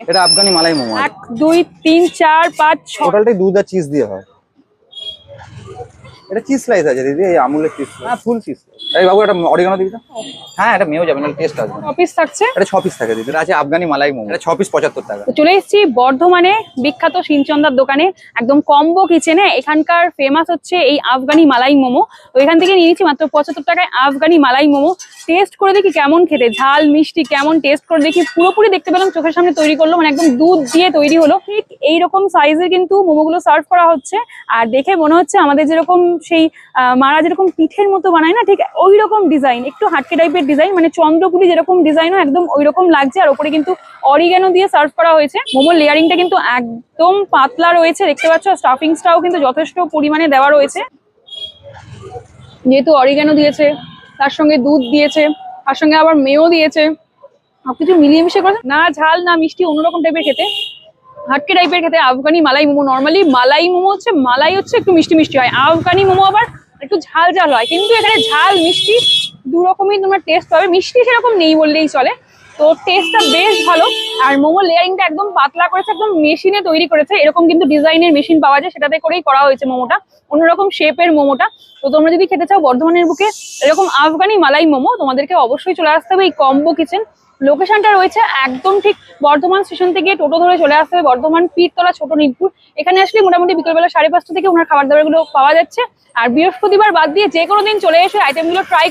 এটা আফগানি মালাই মোমো। এক দুই তিন চার পাঁচ ছ। টোটালটাই দুধ আর চিজ দিয়ে হয়। এটা চিজ স্লাইস আছে দিদি এই আমুলের চিজ হ্যাঁ ফুল চিজ এই বাবু এটা অরিগানো দিবি তো? হ্যাঁ এটা মেয়েও যাবে না টেস্ট আসবে। না। অফিস থাকছে? এটা ছ পিস থাকে দিদি। এটা আছে আফগানি মালাই মোমো। এটা ছ পিস পঁচাত্তর টাকা। তো চলে এসেছি বর্ধমানে বিখ্যাত সিনচন্দার দোকানে একদম কম্বো কিচেনে এখানকার ফেমাস হচ্ছে এই আফগানি মালাই মোমো। তো এখান থেকে নিয়েছি মাত্র পঁচাত্তর টাকায় আফগানি মালাই মোমো। টেস্ট করে দেখি কেমন খেতে, ঝাল, মিষ্টি কেমন টেস্ট করে দেখি, পুরোপুরি দেখতে পেলাম, চোখের সামনে তৈরি করল মানে একদম দুধ দিয়ে তৈরি হলো। ঠিক এইরকম সাইজের কিন্তু মোমোগুলো সার্ভ করা হচ্ছে। আর দেখে মনে হচ্ছে আমাদের যেরকম সেই মারা যেরকম পিঠের মতো বানায় না, ঠিক ওই রকম ডিজাইন একটু হাটকে টাইপের ডিজাইন মানে চন্দ্রপুলি যেরকম ডিজাইনও একদম ওই রকম লাগছে, আর ওপরে কিন্তু অরিগ্যানো দিয়ে সার্ভ করা হয়েছে। মোমোর লেয়ারিংটা কিন্তু একদম পাতলা রয়েছে, দেখতে পাচ্ছ স্টাফিংসটাও কিন্তু যথেষ্ট পরিমাণে দেওয়া রয়েছে। যেহেতু অরিগ্যানো দিয়েছে তার সঙ্গে দুধ দিয়েছে, তার সঙ্গে আবার মেয়েও দিয়েছে। সবকিছু মিলিয়ে মিশে করে না ঝাল, না মিষ্টি, অন্যরকম টাইপের খেতে। হাটকে টাইপের খেতে আফগানি মালাই মোমো। নর্মালি মালাই মোমো হচ্ছে মালাই হচ্ছে একটু মিষ্টি মিষ্টি হয়। আফগানি মোমো আবার একটু ঝাল ঝাল হয়। কিন্তু এখানে ঝাল, মিষ্টি দু রকমই তোমরা টেস্ট পাবে। মিষ্টি সেরকম নেই বললেই চলে। তো টেস্টটা বেশ ভালো। আর মোমো লেয়ারিংটা একদম পাতলা করেছে, একদম মেশিনে তৈরি করেছে। এরকম কিন্তু ডিজাইনের মেশিন পাওয়া যায়, সেটাতে করেই করা হয়েছে মোমোটা। অন্যরকম শেপের মোমোটা। তো তোমরা যদি খেতে চাও বর্ধমানের বুকে, এরকম আফগানি মালাই মোমো, তোমাদেরকে অবশ্যই চলে আসতে হবে এই কম্বো কিচেন লোকেশনটা রয়েছে একদম ঠিক বর্ধমান স্টেশন থেকে টোটো ধরে চলে আসতে হবে, বর্ধমান পীরতলা, ছোট নিদপুর এখানে আসলে মোটামুটি বিকেলবেলা সাড়ে পাঁচটা থেকে ওনার খাবার দাবারগুলো পাওয়া যাচ্ছে। আর বৃহস্পতিবার বাদ দিয়ে যে কোনো দিন চলে এসে আইটেমগুলো ট্রাই